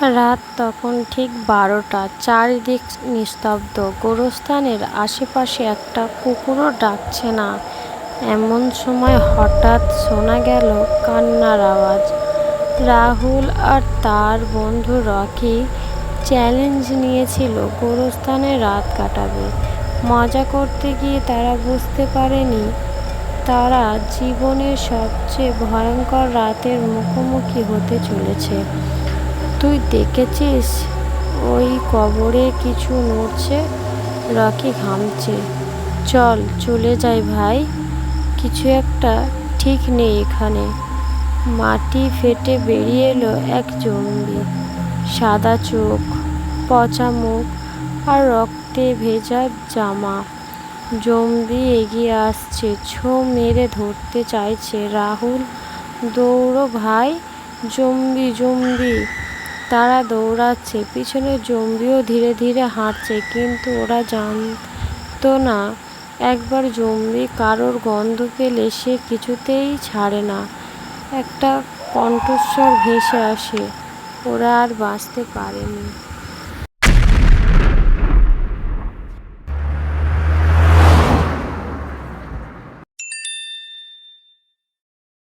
রাত তখন ঠিক বারোটা। চারিদিক নিস্তব্ধ। গোরস্থানের আশেপাশে একটা কুকুরও ডাকছে না। এমন সময় হঠাৎ শোনা গেল কান্নার আওয়াজ। রাহুল আর তার বন্ধু রকি চ্যালেঞ্জ নিয়েছিল গোরস্থানে রাত কাটাবে। মজা করতে গিয়ে তারা বুঝতে পারেনি। তারা জীবনের সবচেয়ে ভয়ঙ্কর রাতের মুখোমুখি হতে চলেছে। তুই দেখেছিস? ওই কবরে কিছু নড়ছে, রকি ঘামছে। চল, চলে যাই ভাই। কিছু একটা ঠিক নেই এখানে। মাটি ফেটে বেরিয়ে এলো এক জঙ্গি। সাদা চোখ, পচা মুখ আর রক্তে ভেজা জামা। জম্বি এগিয়ে আসছে, ছো মেরে ধরতে চাইছে। রাহুল, দৌড়ো ভাই। জম্বি জম্বি তারা দৌড়াচ্ছে, পিছনে জম্বিও ধীরে ধীরে হাঁটছে, কিন্তু ওরা জানতো না, একবার জম্বি কারোর গন্ধ পেলে সে কিছুতেই ছাড়ে না। একটা কণ্ঠস্বর ভেসে আসে, ওরা আর বাঁচতে পারেনি।